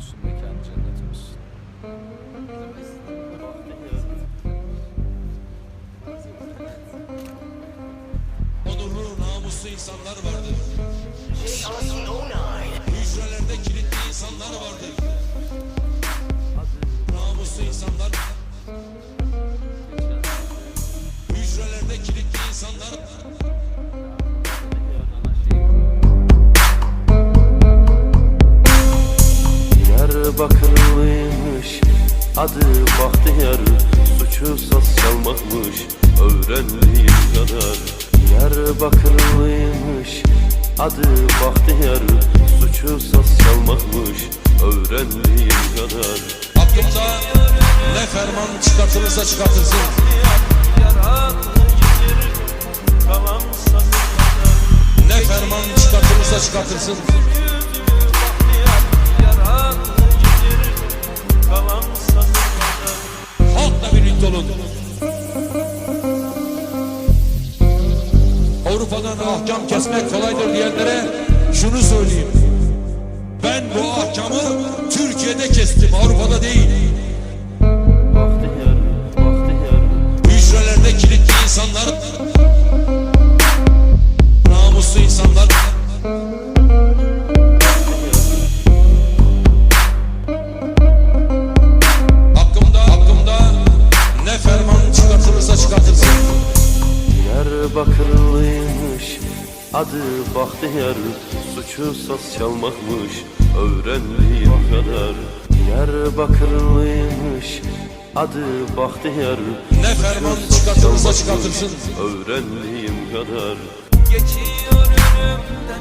olsun, mekanı cennet olsun. Onurlu, namuslu insanlar vardır. Hücrelerde Diyarbakırlıymış Adı Bahtiyar Suçu saz çalmakmış Öğrendiğim kadar Diyarbakırlıymış Adı Bahtiyar Suçu saz çalmakmış Öğrendiğim kadar Hakkımda ne ferman çıkartılırsa çıkartılsın. Ne ferman çıkartılırsa çıkartılsın. Olun. Avrupa'dan ahkam kesmek kolaydır diyenlere şunu söyleyeyim. Ben bu ahkamı Türkiye'de kestim, Avrupa'da değil. Diyarbakırlıymış Adı Bahtiyar Suçu saz çalmakmış Öğrendiğim kadar. Diyarbakırlıymış Adı Bahtiyar Ne ferman çıkartılırsa çıkartılsın. Öğrendiğim kadar. Geçiyor önümden